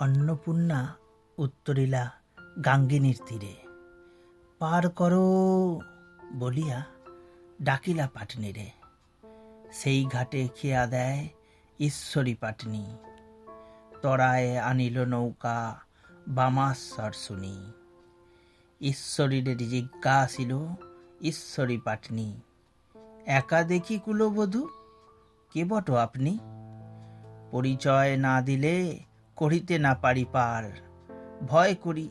অন্নপূর্ণা উত্তরিলা গাঙ্গিনীর তীরে। পার করো বলিয়া ডাকিলা পাটনিরে। সেই ঘাটে খেয়া দেয় ঈশ্বরী পাটনি। তরায় আনিল নৌকা বামাশ্বর শুনি। ঈশ্বরীর জিজ্ঞা আসিল ঈশ্বরী পাটনি, একা দেখি কুলবধূ, কে বটো আপনি? পরিচয় না দিলে করিতে না পারি পার। ভয় করি,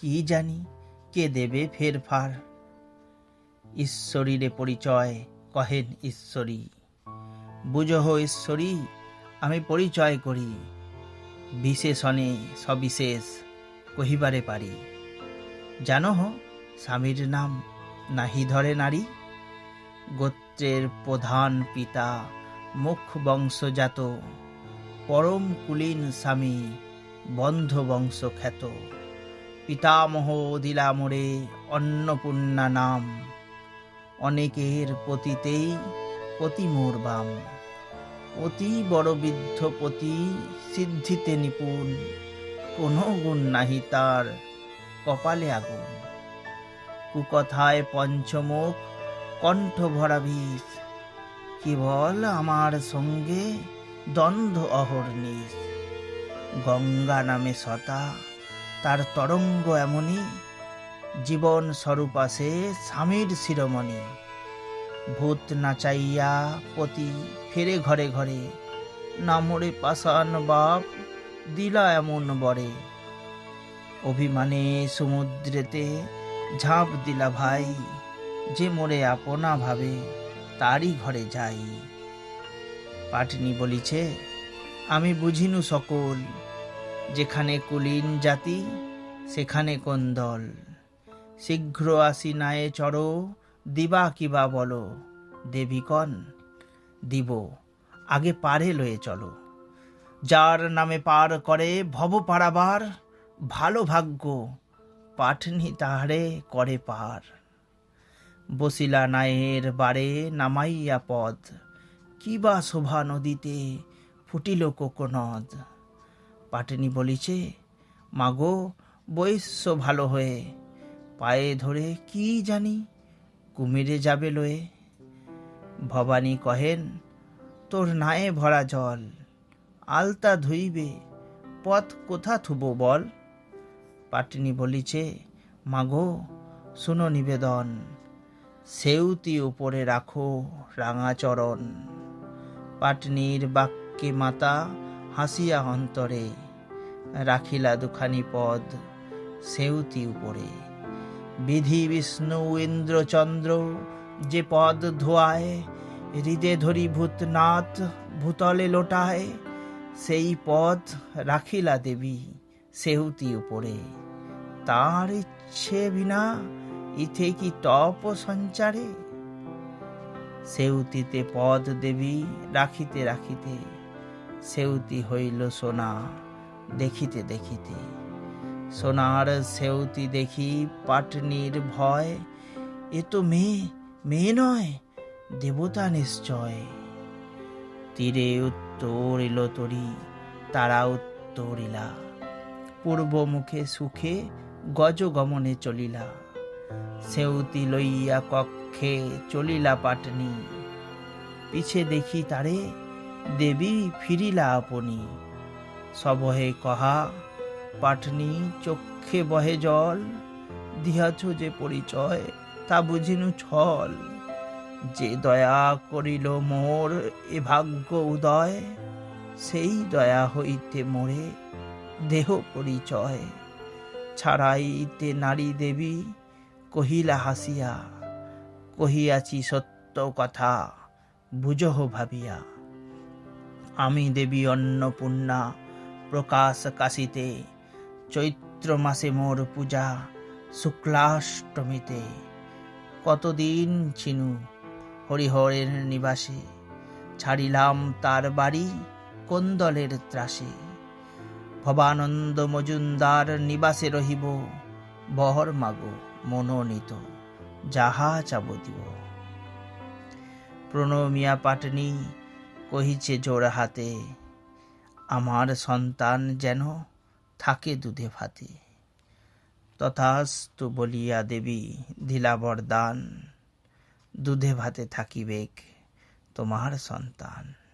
কি জানি কে দেবে ফের ফার ঈশ্বরীরে পরিচয় কহেন ঈশ্বরী। বুঝহ ঈশ্বরী, আমি পরিচয় করি। বিশেষণে সবিশেষ কহিবারে পারি। জানো হো, স্বামীর নাম নাহি ধরে নারী। গোত্রের প্রধান পিতা মুখ বংশজাত। পরম কুলীন স্বামী বন্ধ বংশ খ্যাত পিতামহ দিলা মোরে অন্নপূর্ণা নাম। অনেকের পতিতেই পতি মোর বাম। অতি বড় বৃদ্ধ পতি সিদ্ধিতে নিপুণ, কোনো গুণ নাহি তার কপালে আগুন। কুকথায় পঞ্চমুখ, কণ্ঠ ভরা বিষ কেবল আমার সঙ্গে দ্বন্দ্ব অহর্নিশ গঙ্গা নামে সতা, তার তরঙ্গ এমনই। জীবন স্বরূপ আসে স্বামীর শিরোমণি। ভূত নাচাইয়া পতি ফেরে ঘরে ঘরে নামরে পাষাণ বাপ দিলা এমন বরে। অভিমানে সমুদ্রেতে ঝাঁপ দিলা ভাই, যে মোরে আপনা ভাবে তারই ঘরে যাই। পাটনি বলিছে, আমি বুঝিনু সকল, যেখানে কুলীন জাতি, সেখানে কোন দল শীঘ্র আসি নায়ে চড়ো, দিবা কিবা বলো দেবীকণ দিব, আগে পারে লয়ে চলো। যার নামে পার করে ভব পারাবার, ভালো ভাগ্য পাঠনি তাহারে করে পার। বসিলা নায়ের বারে নামাইয়া পদ কিবা শোভা নদীতে ফুটিল কোকনদ। পাটনি বলিছে, মাগো বৈশ্য ভালো হয়ে, পায়ে ধরে কি জানি কুমিরে যাবে লয়ে। ভবানী কহেন, তোর নায়ে ভরা জল, আলতা ধুইবে, পথ কোথা থুব বল? পাটনি বলিছে, মাগো, শুনো নিবেদন সেউতি উপরে রাখো রাঙাচরণ। পাটনির বাক্যে মাতা হাসিয়া অন্তরে রাখিলা দুখানি পদ সেউতি উপরে। বিধি বিষ্ণু ইন্দ্রচন্দ্র যে পদ ধোয়ায়, হৃদে ধরি ভূতনাথ ভূতলে লোটায়, সেই পদ রাখিলা দেবী সেহুতি উপরে। তার ইচ্ছে বিনা ইথে কি তপ সঞ্চারে? সেউতিতে পদ দেবী রাখিতে রাখিতে, সেউতি হইল সোনা দেখিতে দেখিতে। সোনার সেউতি দেখি পাটনির ভয়, এ তো মেয়ে মেয়ে নয়, দেবতা নিশ্চয়। তীরে উত্তরিল তরি, তারা উত্তরিলা পূর্ব মুখে সুখে গজ গমনে চলিলা। সেউতি লইয়া কক্ষে চলিলা পাটনি। পিছে দেখি তারে দেবী ফিরিলা আপনি। সবহে কহা, পাটনি চক্ষে বহে জল, দিয়াছ যে পরিচয় তা বুঝিনু ছল। যে দয়া করিল মোর এ ভাগ্য উদয়, সেই দয়া হইতে মোরে দেহ পরিচয়। ছাড়াইতে নারী দেবী কহিলা হাসিয়া, কহিয়াছি, সত্য কথা বুঝহ ভাবিয়া। আমি দেবী অন্নপূর্ণা, প্রকাশ কাশিতে, চৈত্র মাসে মোর পূজা, শুক্লাষ্টমীতে। কতদিন ছিনু হরিহরের নিবাসে, ছাড়িলাম তার বাড়ি কোন্দলের ত্রাসে। ভবানন্দ মজুমদার নিবাসে রহিব, বহর মাগো। মনোনীত, যাহা চাব দিব প্রণমিয়া পাটনি কহিছে জোর হাতে, আমার সন্তান যেন থাকে দুধে ভাতে। তথাস্তু বলিয়া দেবী দিলা বরদান, দুধে ভাতে থাকিবেক তোমার সন্তান।